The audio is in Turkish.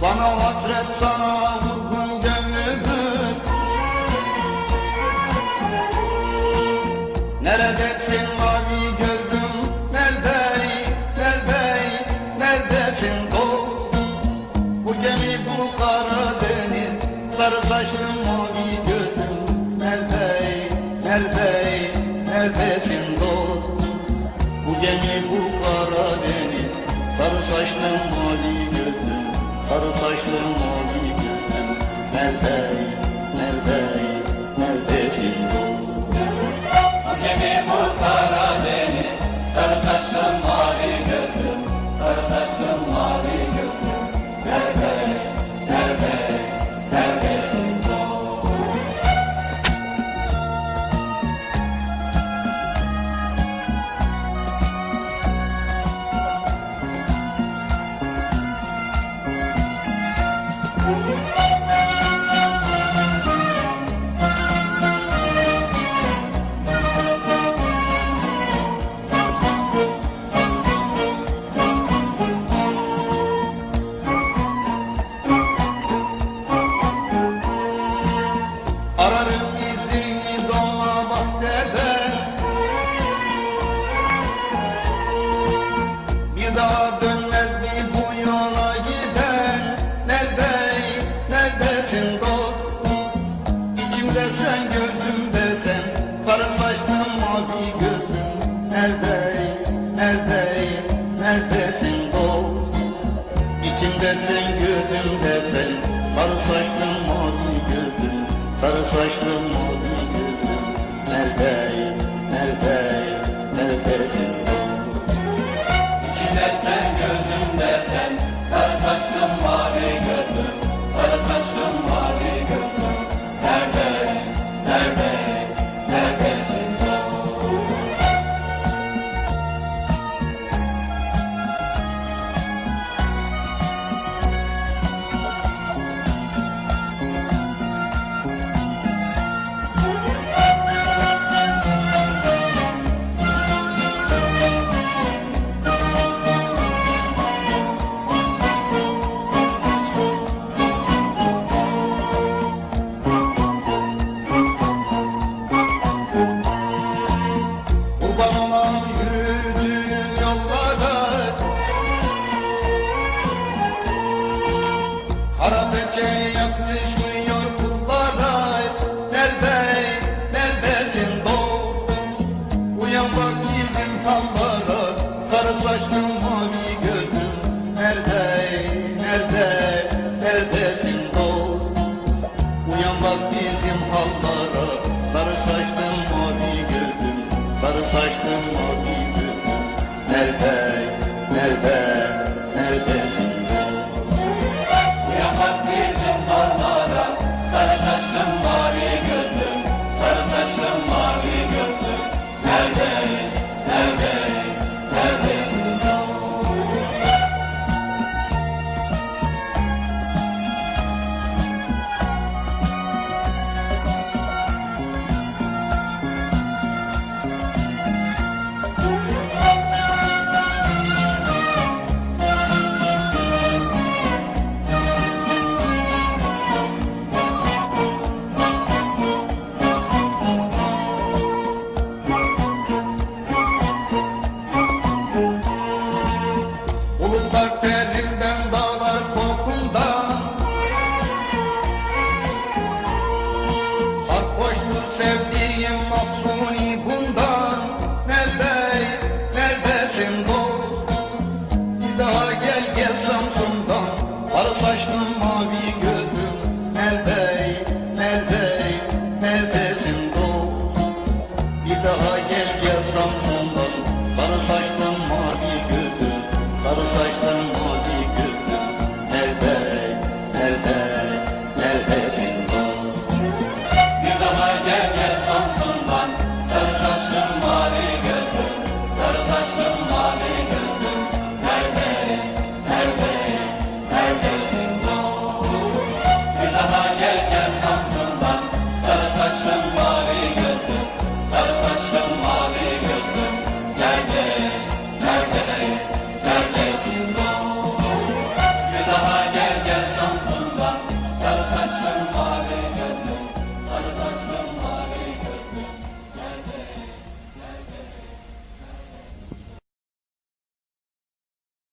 Sana hasret sana vurgun gönlümüz Neredesin mavi gözlüm nerede nerede neredesin dostum? Bu gemi bu kara deniz sarı saçlı mavi gözlüm nerede nerede neredesin dostum? Bu gemi bu kara deniz sarı saçlı mavi gözlüm Sarı saçlı mavi gözüm Nerede, nerede neredeyim, neredesin dost? İçimdesin, gözümdesin, sarı saçlı mavi gözüm, sarı saçlı mavi gözüm. Captain. sevdiğim mafya